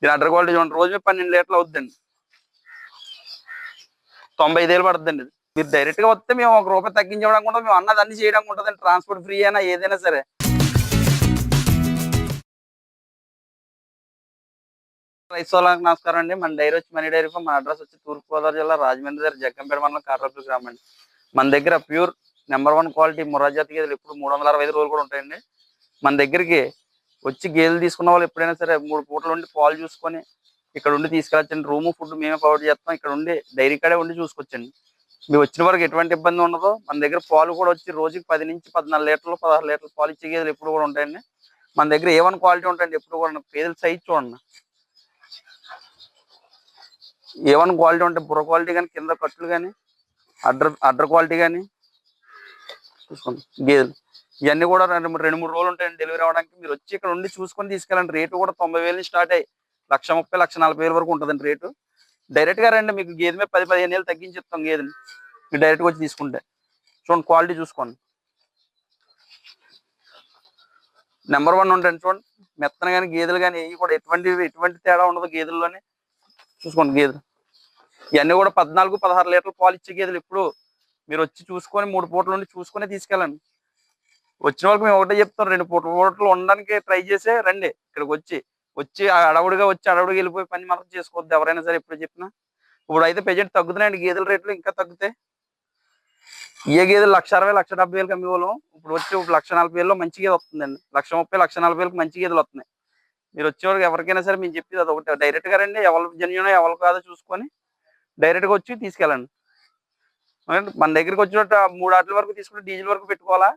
మీరు udder quality చూడండి. రోజు మీద పన్నెండు లీటర్లు అవుతుందండి తొంభై ఐదు వేలు పడుతుందండి మీరు డైరెక్ట్గా వస్తే మేము ఒక రూపాయి తగ్గించడానికి కూడా మేము అన్నది అన్ని చేయడానికి ఉంటుంది ట్రాన్స్పోర్ట్ ఫ్రీ అయినా ఏదైనా సరే. రైతు వాళ్ళకి నమస్కారం అండి. మన డైరీ వచ్చి మనీ డైరీ ఫామ్ మన అడ్రస్ వచ్చి తూర్పుగోదావరి జిల్లా రాజమండ్రి దగ్గర జగ్గంపేట మండలం కాట్రపల్లి గ్రామం అండి మన దగ్గర ప్యూర్ నెంబర్ వన్ క్వాలిటీ మురాజాతి గేదెలు ఇప్పుడు మూడు వందల అరవై ఐదు రోజులు కూడా ఉంటాయండి. మన దగ్గరికి వచ్చి గేదెలు తీసుకున్న వాళ్ళు ఎప్పుడైనా సరే మూడు పూటలు ఉండి పాలు చూసుకొని ఇక్కడ ఉండి తీసుకెళ్ళచ్చండి. రూము ఫుడ్ మేమే ప్రొవైడ్ చేస్తాం. ఇక్కడ ఉండి డైరీ కాడే ఉండి చూసుకొచ్చండి మీరు వచ్చిన వరకు ఎటువంటి ఇబ్బంది ఉండదు. మన దగ్గర పాలు కూడా వచ్చి రోజుకి పది నుంచి పద్నాలుగు లీటర్లు పదహారు లీటర్లు పాలు ఇచ్చే గేదెలు ఎప్పుడు కూడా ఉంటాయండి. మన దగ్గర ఏ వన్ క్వాలిటీ ఉంటాయండి ఎప్పుడు కూడా. పేదలు సైజ్ చూడండి. ఏ వన్ క్వాలిటీ ఉంటాయి బుర్ర క్వాలిటీ కానీ కింద కట్టులు కానీ అడ్ర అడ్ర క్వాలిటీ కానీ చూసుకోండి. గేదెలు. ఇవన్నీ కూడా రెండు మూడు రెండు మూడు రోజులు ఉంటాయండి డెలివరీ అవ్వడానికి. మీరు వచ్చి ఇక్కడ ఉండి చూసుకొని తీసుకెళ్ళండి. రేటు కూడా తొంభై వేలు స్టార్ట్ అయ్యి లక్ష ముప్పై లక్ష నలభై వేల వరకు ఉంటుందండి రేటు. డైరెక్ట్గా రండి మీకు గేదె మీద పది పదిహేను వేలు తగ్గించి ఇస్తాం గేదెని. మీరు డైరెక్ట్గా వచ్చి తీసుకుంటే. చూడండి క్వాలిటీ చూసుకోండి. నెంబర్ వన్ ఉంటాయండి చూడండి. మెత్తన కానీ గేదెలు కానీ ఏవి కూడా ఎటువంటి ఎటువంటి తేడా ఉండదు గేదెల్లోనే. చూసుకోండి గేదెలు. ఇవన్నీ కూడా పద్నాలుగు పదహారు లీటర్లు పాలు ఇచ్చే గేదెలు ఇప్పుడు మీరు వచ్చి చూసుకొని మూడు పూటలు ఉండి చూసుకొని తీసుకెళ్ళండి. వచ్చిన వాళ్ళకి మేము ఒకటే చెప్తాం రెండు పూట పూటలు ఉండడానికి ట్రై చేసే రండి ఇక్కడికి వచ్చి వచ్చి ఆ అడవుడిగా వచ్చి అడవుడిగా వెళ్ళిపోయి పని మనం చేసుకోవద్దు ఎవరైనా సరే ఎప్పుడు చెప్పినా. ఇప్పుడు అయితే ప్రజెంట్ తగ్గుతున్నాయండి గేదెల రేట్లు ఇంకా తగ్గుతాయి ఏ గేదెలు లక్ష అరవై లక్ష డెబ్బై వేలకు అమ్మేవాళ్ళం ఇప్పుడు వచ్చి ఇప్పుడు లక్ష నలభై వేలలో మంచి గేదె వస్తుందండి. లక్ష ముప్పై లక్ష నలభై వేలకు మంచి గేదెలు వస్తున్నాయి. మీరు వచ్చేవారికి ఎవరికైనా సరే మేము చెప్పేది అది ఒకటి డైరెక్ట్గా రండి ఎవరు జన్యునో ఎవరు కాదో చూసుకొని డైరెక్ట్గా వచ్చి తీసుకెళ్ళండి. మన దగ్గరికి వచ్చినట్టు మూడు ఆటల వరకు తీసుకుంటే డీజిల్ వరకు పెట్టుకోవాలా?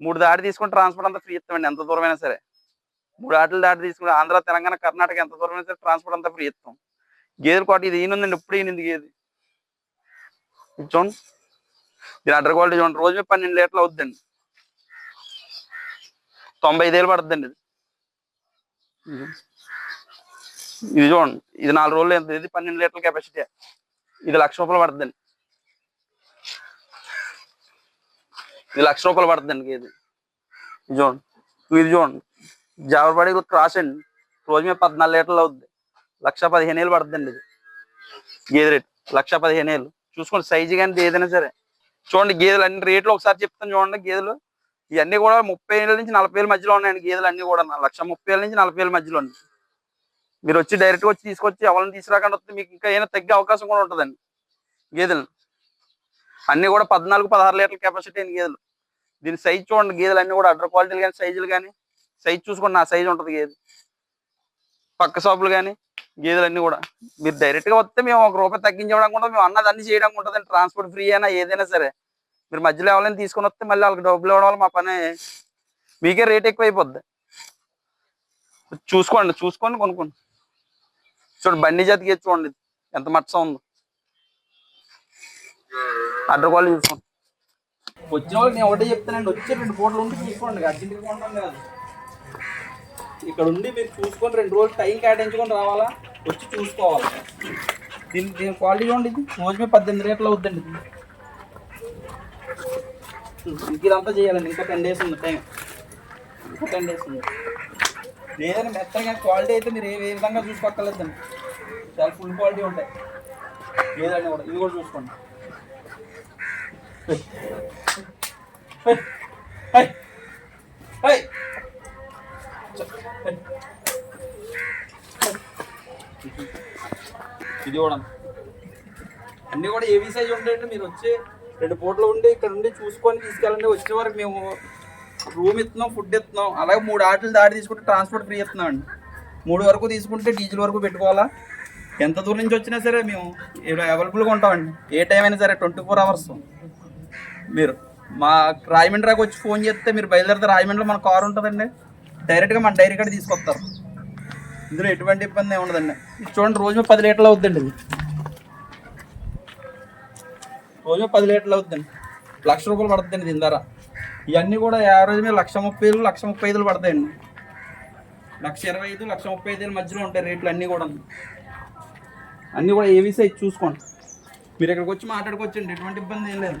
మూడు దాటి తీసుకుని ట్రాన్స్పోర్ట్ అంతా ఫ్రీ ఇస్తామండి ఎంత దూరమైనా సరే. మూడు ఆటలు దాటి తీసుకుని ఆంధ్ర తెలంగాణ కర్ణాటక ఎంత దూరమైనా సరే ట్రాన్స్పోర్ట్ అంతా ఫ్రీ ఇస్తాం. గేదెలు కోట ఇది ఈయనుందండి ఇప్పుడు ఈయనది గేది. చూడండి. దీని అడ్డర్ క్వాలిటీ చూడండి. రోజు పన్నెండు లీటర్లు అవుద్దండి. తొంభై ఐదు వేలు పడుతుందండి ఇది. ఇది చూడండి. ఇది నాలుగు రోజులు ఎంత? ఇది పన్నెండు లీటర్ల కెపాసిటీ ఇది లక్ష రూపాయలు పడుతుందండి ఇది లక్ష రూపాయలు పడుతుందండి ఇది. ఇది చూడండి. ఇది చూడండి. జాబర్పడి క్రాస్ అండి. రోజు మీద పద్నాలుగు లీటర్లు అవుద్ది. లక్ష పదిహేను వేలు పడుతుందండి ఇది. గేదె రేట్. లక్ష పదిహేను వేలు. చూసుకోండి సైజు కానీ ఏదైనా సరే. చూడండి గేదెలు అన్ని రేట్లు ఒకసారి చెప్తాను చూడండి గేదెలు. ఇవన్నీ కూడా ముప్పై వేల నుంచి నలభై వేల మధ్యలో ఉన్నాయండి గేదెలు అన్ని కూడా. లక్ష ముప్పై వేల నుంచి నలభై వేల మధ్యలో ఉన్నాయి. మీరు వచ్చి డైరెక్ట్గా వచ్చి తీసుకొచ్చి ఎవరిని తీసుకురాకుండా వస్తే మీకు ఇంకా ఏమైనా తగ్గే అవకాశం కూడా ఉంటుందండి గేదెలు. అన్ని కూడా పద్నాలుగు పదహారు లీటర్ల కెపాసిటీ అయిన గేదెలు. దీని సైజ్ చూడండి గేదెలు అన్ని కూడా అడ్డర్ క్వాలిటీలు కానీ సైజులు కానీ సైజ్ చూసుకోండి నా సైజ్ ఉంటుంది గేదె. పక్క షాపులు కానీ గేదెలు అన్ని కూడా. మీరు డైరెక్ట్గా వస్తే మేము ఒక రూపాయి తగ్గించడానికి ఉంటుంది మేము అన్నది అన్ని చేయడానికి ఉంటుంది ట్రాన్స్పోర్ట్ ఫ్రీ అయినా ఏదైనా సరే. మీరు మధ్యలో ఎవరైనా తీసుకొని వస్తే మళ్ళీ వాళ్ళకి డబ్బులు ఇవ్వడం వల్ల మా పని మీకే రేట్ ఎక్కువ అయిపోద్ది చూసుకోండి చూసుకొని కొనుక్కోండి. చూడండి బండి జాతికి చూడండి ఎంత మచ్చ ఉందో. అడ్డర్ క్వాలిటీ చూసుకోండి. వచ్చిన వాళ్ళకి నేను ఒకటే చెప్తానండి వచ్చి రెండు పూటలు ఉండి చూసుకోండి అర్జెంట్గా కొంటాం కాదు. ఇక్కడ ఉండి మీరు చూసుకొని రెండు రోజులు టైం కేటాయించుకొని రావాలా? వచ్చి చూసుకోవాలి? దీని దీని క్వాలిటీ చూడండి ఇది. రోజు పద్దెనిమిది రేట్లు అవుద్దండి ఇది. ఇదంతా చేయాలండి ఇంకా టెన్ డేస్ ఉంది టైం. ఇంకా టెన్ డేస్ ఉంది. లేదండి మెత్తగా క్వాలిటీ అయితే మీరు ఏ ఏ విధంగా చూసుకోక్కర్లేదండి. చాలా ఫుల్ క్వాలిటీ ఉంటాయి. లేదండి కూడా ఇది కూడా చూసుకోండి. ఇది కూడా అన్నీ కూడా ఏవి సైజ్ ఉంటాయండి? మీరు వచ్చి రెండు పూటలు ఉండి ఇక్కడ ఉండి చూసుకొని తీసుకెళ్ళండి. వచ్చే వరకు మేము రూమ్ ఇస్తున్నాం ఫుడ్ ఇస్తున్నాం. అలాగే మూడు ఆటలు దాడి తీసుకుంటే ట్రాన్స్పోర్ట్ ఫ్రీ ఇస్తున్నాం అండి. మూడు వరకు తీసుకుంటే డీజిల్ వరకు పెట్టుకోవాలా? ఎంత దూరం నుంచి వచ్చినా సరే మేము అవైలబుల్గా ఉంటామండి. ఏ టైం అయినా సరే ట్వంటీ ఫోర్ అవర్స్ మీరు మా రాయమండ్రికి వచ్చి ఫోన్ చేస్తే మీరు బయలుదేరితే రాయమండ్రిలో మన కారు ఉంటుందండి. డైరెక్ట్గా మన డైరీ కాడ తీసుకొస్తారు. ఇందులో ఎటువంటి ఇబ్బంది ఉండదండి ఇది చూడండి రోజు పది లీటర్లు అవుతుందండి ఇది. రోజు పది లీటర్లు అవుద్దండి. లక్ష రూపాయలు పడుతుందండి దీని ధర. ఇవన్నీ కూడా యావరేజ్ మీద లక్ష ముప్పై వేలు లక్ష ముప్పై ఐదులు పడతాయండి. లక్ష ఇరవై ఐదు లక్ష ముప్పై ఐదు మధ్యలో ఉంటాయి రేట్లు అన్నీ కూడా. అన్నీ కూడా ఏవి సైజ్ చూసుకోండి. మీరు ఇక్కడికి వచ్చి మాట్లాడుకోవచ్చండి ఎటువంటి ఇబ్బంది ఏం లేదు.